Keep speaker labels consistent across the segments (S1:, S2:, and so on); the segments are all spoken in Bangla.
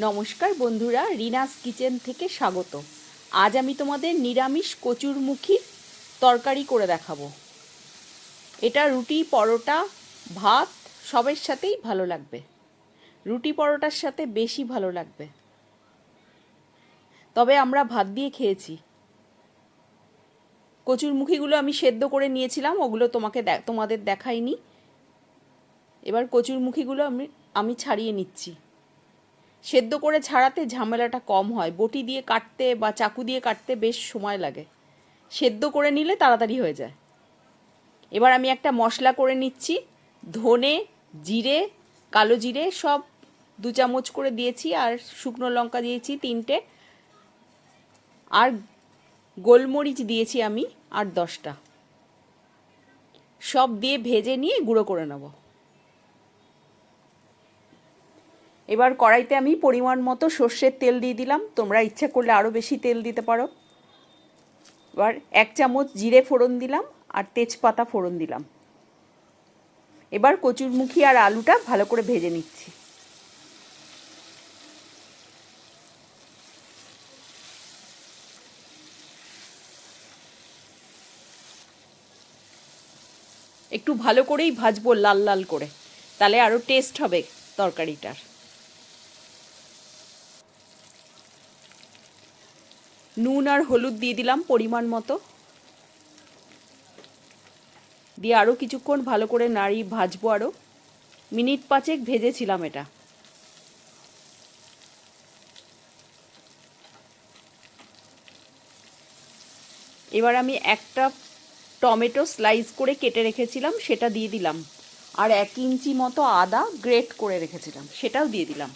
S1: নমস্কার বন্ধুরা, রিনাস কিচেন থেকে স্বাগত। আজ আমি তোমাদের নিরামিষ কচুরমুখী তরকারি করে দেখাবো। এটা রুটি, পরোটা, ভাত, সবের সাথেই ভালো লাগবে। রুটি, পরোটার সাথে বেশি ভালো লাগবে। তবে আমরা ভাত দিয়ে খেয়েছি। কচুরমুখীগুলো আমি সেদ্ধ করে নিয়েছিলাম, ওগুলো তোমাকে তোমাদের দেখাইনি। এবার কচুরমুখীগুলো আমি আমি ছাড়িয়ে নিচ্ছি। সেদ্ধ করে ছাড়াতে ঝামেলাটা কম হয়। বটি দিয়ে কাটতে বা চাকু দিয়ে কাটতে বেশ সময় লাগে। সেদ্ধ করে নিলে তাড়াতাড়ি হয়ে যায়। এবার আমি একটা মশলা করে নিচ্ছি। ধনে, জিরে, কালো জিরে সব দু চামচ করে দিয়েছি আর শুকনো লঙ্কা দিয়েছি তিনটে। আর গোলমরিচ দিয়েছি আমি আর দশটা। সব দিয়ে ভেজে নিয়ে গুঁড়ো করে নেব। এবার কড়াইতে আমি পরিমাণ মতো সর্ষের তেল দিয়ে দিলাম। তোমরা ইচ্ছা করলে আরও বেশি তেল দিতে পারো। এবার এক চামচ জিরে ফোড়ন দিলাম আর তেজপাতা ফোড়ন দিলাম। এবার কচুরমুখী আর আলুটা ভালো করে ভেজে নিচ্ছি। একটু ভালো করেই ভাজবো লাল লাল করে। তাহলে আরও টেস্ট হবে তরকারিটার। নুন আর হলুদ দিয়ে দিলাম পরিমাণ মতো। দিয়ে আরও কিছুক্ষণ ভালো করে নাড়ি, ভাজবো আরও মিনিট পাঁচেক ভেজেছিলাম এটা। এবার আমি একটা টমেটো স্লাইস করে কেটে রেখেছিলাম, সেটা দিয়ে দিলাম। আর এক ইঞ্চি মতো আদা গ্রেট করে রেখেছিলাম, সেটাও দিয়ে দিলাম।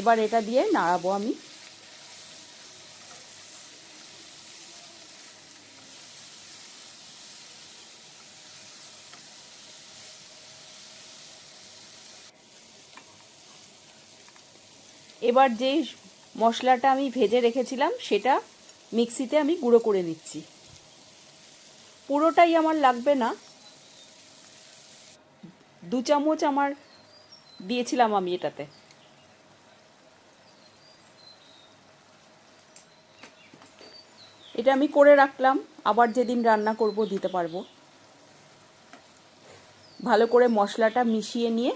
S1: এবার এটা দিয়ে নাড়াবো আমি। এবার যে মশলাটা আমি ভেজে রেখেছিলাম, সেটা মিক্সিতে আমি গুঁড়ো করে নিচ্ছি। পুরোটাই আমার লাগবে না। দু চামচ আমার দিয়েছিলাম আমি এটাতে। এটা আমি করে রাখলাম, আবার যেদিন রান্না করব দিতে পারব। ভালো করে মশলাটা মিশিয়ে নিয়ে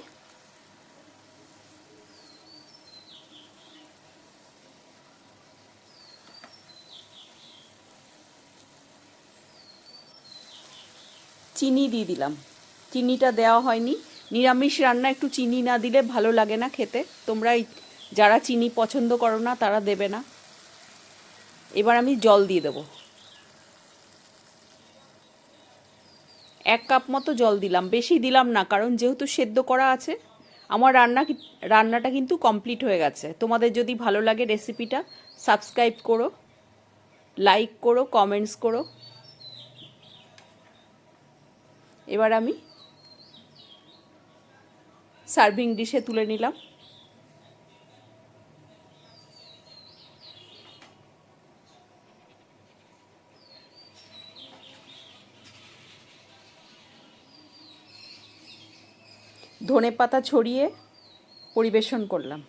S1: চিনি দিয়ে দিলাম। চিনিটা দেওয়া হয়নি। নিরামিষ রান্না একটু চিনি না দিলে ভালো লাগে না খেতে। তোমরা যারা চিনি পছন্দ করো না, তারা দেবে না। এবার আমি জল দিয়ে দেবো। এক কাপ মতো জল দিলাম। বেশি দিলাম না, কারণ যেহেতু সেদ্ধ করা আছে, আমার রান্না রান্নাটা কিন্তু কমপ্লিট হয়ে গেছে। তোমাদের যদি ভালো লাগে রেসিপিটা, সাবস্ক্রাইব করো, লাইক করো, কমেন্টস করো। এবার আমি সার্ভিং ডিশে তুলে নিলাম। ধনে পাতা ছড়িয়ে পরিবেশন করলাম।